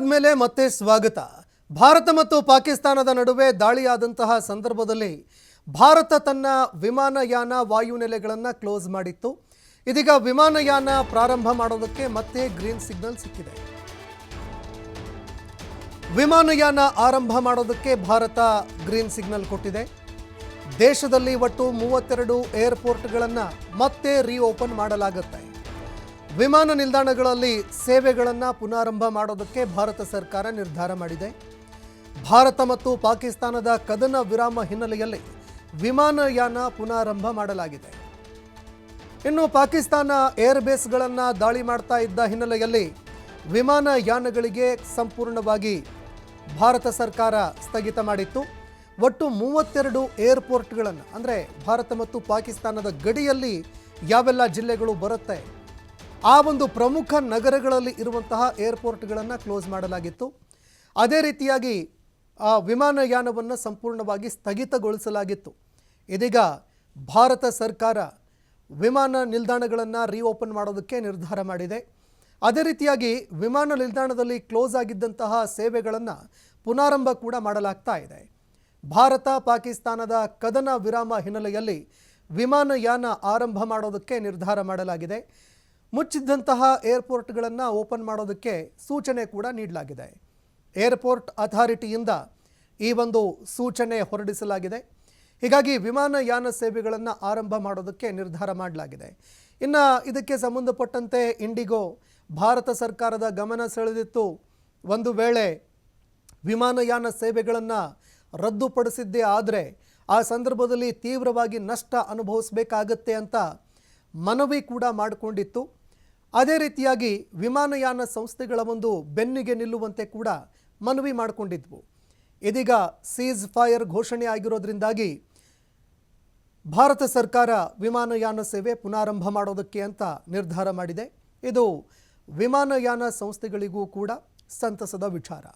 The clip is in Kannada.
ಮೇಲೆ ಮತ್ತೆ ಸ್ವಾಗತ. ಭಾರತ ಮತ್ತು ಪಾಕಿಸ್ತಾನದ ನಡುವೆ ದಾಳಿಯಾದಂತಹ ಸಂದರ್ಭದಲ್ಲಿ ಭಾರತ ತನ್ನ ವಿಮಾನಯಾನ ವಾಯುನೆಲೆಗಳನ್ನು ಕ್ಲೋಸ್ ಮಾಡಿತ್ತು. ಇದೀಗ ವಿಮಾನಯಾನ ಪ್ರಾರಂಭ ಮಾಡೋದಕ್ಕೆ ಮತ್ತೆ ಗ್ರೀನ್ ಸಿಗ್ನಲ್ ಸಿಕ್ಕಿದೆ. ವಿಮಾನಯಾನ ಆರಂಭ ಮಾಡೋದಕ್ಕೆ ಭಾರತ ಗ್ರೀನ್ ಸಿಗ್ನಲ್ ಕೊಟ್ಟಿದೆ. ದೇಶದಲ್ಲಿ ಒಟ್ಟು ಮೂವತ್ತೆರಡು ಏರ್ಪೋರ್ಟ್ಗಳನ್ನು ಮತ್ತೆ ರೀಓಪನ್ ಮಾಡಲಾಗುತ್ತೆ. ವಿಮಾನ ನಿಲ್ದಾಣಗಳಲ್ಲಿ ಸೇವೆಗಳನ್ನು ಪುನಾರಂಭ ಮಾಡೋದಕ್ಕೆ ಭಾರತ ಸರ್ಕಾರ ನಿರ್ಧಾರ ಮಾಡಿದೆ. ಭಾರತ ಮತ್ತು ಪಾಕಿಸ್ತಾನದ ಕದನ ವಿರಾಮ ಹಿನ್ನೆಲೆಯಲ್ಲಿ ವಿಮಾನಯಾನ ಪುನಾರಂಭ ಮಾಡಲಾಗಿದೆ. ಇನ್ನು ಪಾಕಿಸ್ತಾನ ಏರ್ ಬೇಸ್ಗಳನ್ನು ದಾಳಿ ಮಾಡ್ತಾ ಇದ್ದ ಹಿನ್ನೆಲೆಯಲ್ಲಿ ವಿಮಾನಯಾನಗಳಿಗೆ ಸಂಪೂರ್ಣವಾಗಿ ಭಾರತ ಸರ್ಕಾರ ಸ್ಥಗಿತ ಮಾಡಿತ್ತು. ಒಟ್ಟು ಮೂವತ್ತೆರಡು ಏರ್ಪೋರ್ಟ್ಗಳನ್ನು, ಅಂದರೆ ಭಾರತ ಮತ್ತು ಪಾಕಿಸ್ತಾನದ ಗಡಿಯಲ್ಲಿ ಯಾವೆಲ್ಲ ಜಿಲ್ಲೆಗಳು ಬರುತ್ತೆ ಆ ಒಂದು ಪ್ರಮುಖ ನಗರಗಳಲ್ಲಿ ಇರುವಂತಹ ಏರ್ಪೋರ್ಟ್ಗಳನ್ನು ಕ್ಲೋಸ್ ಮಾಡಲಾಗಿತ್ತು. ಅದೇ ರೀತಿಯಾಗಿ, ಆ ವಿಮಾನಯಾನವನ್ನು ಸಂಪೂರ್ಣವಾಗಿ ಸ್ಥಗಿತಗೊಳಿಸಲಾಗಿತ್ತು. ಇದೀಗ ಭಾರತ ಸರ್ಕಾರ ವಿಮಾನ ನಿಲ್ದಾಣಗಳನ್ನು ರೀಓಪನ್ ಮಾಡೋದಕ್ಕೆ ನಿರ್ಧಾರ ಮಾಡಿದೆ. ಅದೇ ರೀತಿಯಾಗಿ ವಿಮಾನ ನಿಲ್ದಾಣದಲ್ಲಿ ಕ್ಲೋಸ್ ಆಗಿದ್ದಂತಹ ಸೇವೆಗಳನ್ನು ಪುನಾರಂಭ ಕೂಡ ಮಾಡಲಾಗ್ತಾ ಇದೆ. ಭಾರತ, ಪಾಕಿಸ್ತಾನದ ಕದನ ವಿರಾಮ ಹಿನ್ನೆಲೆಯಲ್ಲಿ ವಿಮಾನಯಾನ ಆರಂಭ ಮಾಡೋದಕ್ಕೆ ನಿರ್ಧಾರ ಮಾಡಲಾಗಿದೆ. ಮುಚ್ಚಿದ್ದಂತಹ ಏರ್ಪೋರ್ಟ್ಗಳನ್ನು ಓಪನ್ ಮಾಡೋದಕ್ಕೆ ಸೂಚನೆ ಕೂಡ ನೀಡಲಾಗಿದೆ. ಏರ್ಪೋರ್ಟ್ ಅಥಾರಿಟಿಯಿಂದ ಈ ಒಂದು ಸೂಚನೆ ಹೊರಡಿಸಲಾಗಿದೆ. ಹೀಗಾಗಿ ವಿಮಾನಯಾನ ಸೇವೆಗಳನ್ನು ಆರಂಭ ಮಾಡೋದಕ್ಕೆ ನಿರ್ಧಾರ ಮಾಡಲಾಗಿದೆ. ಇನ್ನು ಇದಕ್ಕೆ ಸಂಬಂಧಪಟ್ಟಂತೆ ಇಂಡಿಗೋ, ಭಾರತ ಸರ್ಕಾರದ ಗಮನ ಸೆಳೆದಿತ್ತು. ಒಂದು ವೇಳೆ ವಿಮಾನಯಾನ ಸೇವೆಗಳನ್ನು ರದ್ದುಪಡಿಸಿದ್ದೇ ಆದರೆ ಆ ಸಂದರ್ಭದಲ್ಲಿ ತೀವ್ರವಾಗಿ ನಷ್ಟ ಅನುಭವಿಸಬೇಕಾಗತ್ತೆ ಅಂತ ಮನವಿ ಕೂಡ ಮಾಡಿಕೊಂಡಿತ್ತು. ಅದೇ ರೀತಿಯಾಗಿ ವಿಮಾನಯಾನ ಸಂಸ್ಥೆಗಳ ಒಂದು ಬೆನ್ನಿಗೆ ನಿಲ್ಲುವಂತೆ ಕೂಡ ಮನವಿ ಮಾಡಿಕೊಂಡಿದ್ವು. ಇದೀಗ ಸೀಸ್ ಫೈರ್ ಘೋಷಣೆ ಆಗಿರೋದ್ರಿಂದಾಗಿ ಭಾರತ ಸರ್ಕಾರ ವಿಮಾನಯಾನ ಸೇವೆ ಪುನಾರಂಭ ಮಾಡೋದಕ್ಕೆ ಅಂತ ನಿರ್ಧಾರ ಮಾಡಿದೆ. ಇದು ವಿಮಾನಯಾನ ಸಂಸ್ಥೆಗಳಿಗೂ ಕೂಡ ಸಂತಸದ ವಿಚಾರ.